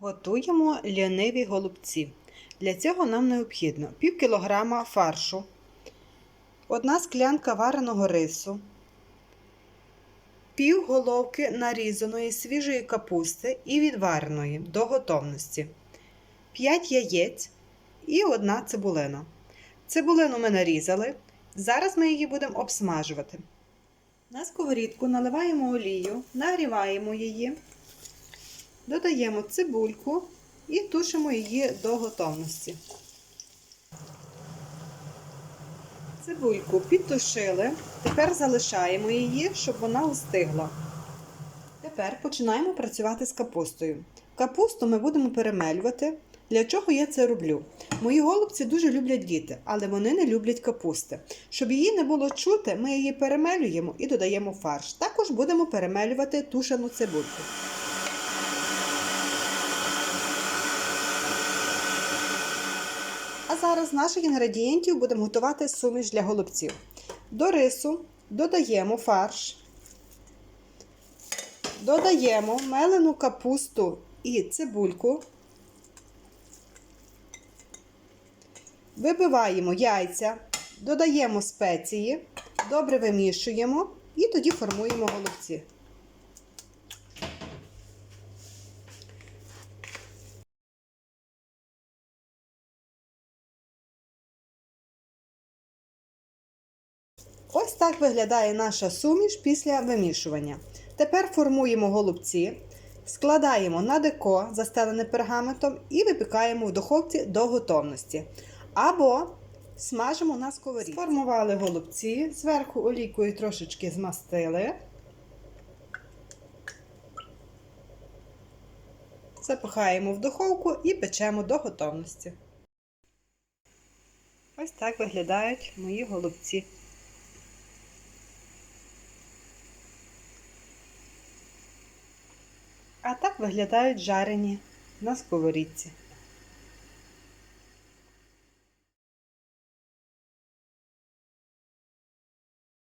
Готуємо ліниві голубці. Для цього нам необхідно пів кілограма фаршу, одна склянка вареного рису, пів головки нарізаної свіжої капусти і відвареної до готовності, 5 яєць і одна цибулина. Цибулину ми нарізали. Зараз ми її будемо обсмажувати. На сковорідку наливаємо олію, нагріваємо її. Додаємо цибульку і тушимо її до готовності. Цибульку підтушили, тепер залишаємо її, щоб вона остигла. Тепер починаємо працювати з капустою. Капусту ми будемо перемелювати. Для чого я це роблю? Мої голубці дуже люблять діти, але вони не люблять капусти. Щоб її не було чути, ми її перемелюємо і додаємо фарш. Також будемо перемелювати тушену цибульку. А зараз з наших інгредієнтів будемо готувати суміш для голубців. До рису додаємо фарш, додаємо мелену капусту і цибульку, вибиваємо яйця, додаємо спеції, добре вимішуємо і тоді формуємо голубці. Ось так виглядає наша суміш після вимішування. Тепер формуємо голубці, складаємо на деко, застелене пергаментом, і випікаємо в духовці до готовності. Або смажимо на сковорідці. Сформували голубці, зверху олійкою трошечки змастили. Запихаємо в духовку і печемо до готовності. Ось так виглядають мої голубці. А так виглядають жарені на сковорідці.